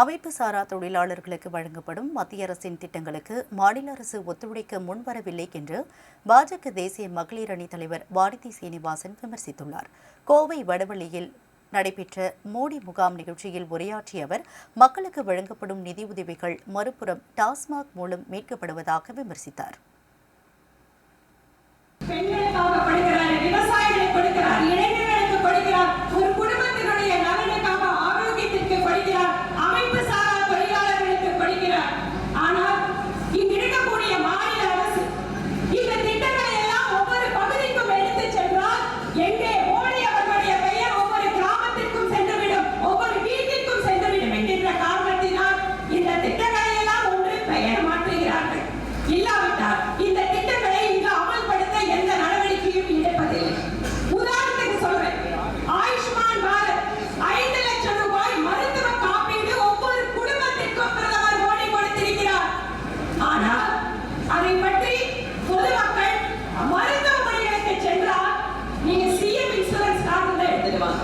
அமைப்பு சாரா தொழிலாளர்களுக்கு வழங்கப்படும் மத்திய அரசின் திட்டங்களுக்கு மாநில அரசு ஒத்துழைக்க முன்வரவில்லை என்று பாஜக தேசிய மகளிர் அணி தலைவர் வானதி சீனிவாசன் விமர்சித்துள்ளார். கோவை வடவள்ளியில் நடைபெற்ற மோடி முகாம் நிகழ்ச்சியில் உரையாற்றிய அவர் மக்களுக்கு வழங்கப்படும் நிதியுதவிகள் மறுபுறம் டாஸ்மாக் மூலம் மீட்கப்படுவதாக விமர்சித்தார். அதை பற்றி பொதுமக்கள் மருத்துவமனைகளுக்கு சென்றால் நீங்க சிஎம் இன்சூரன்ஸ் கார்டு தான் எடுத்துடுவாங்க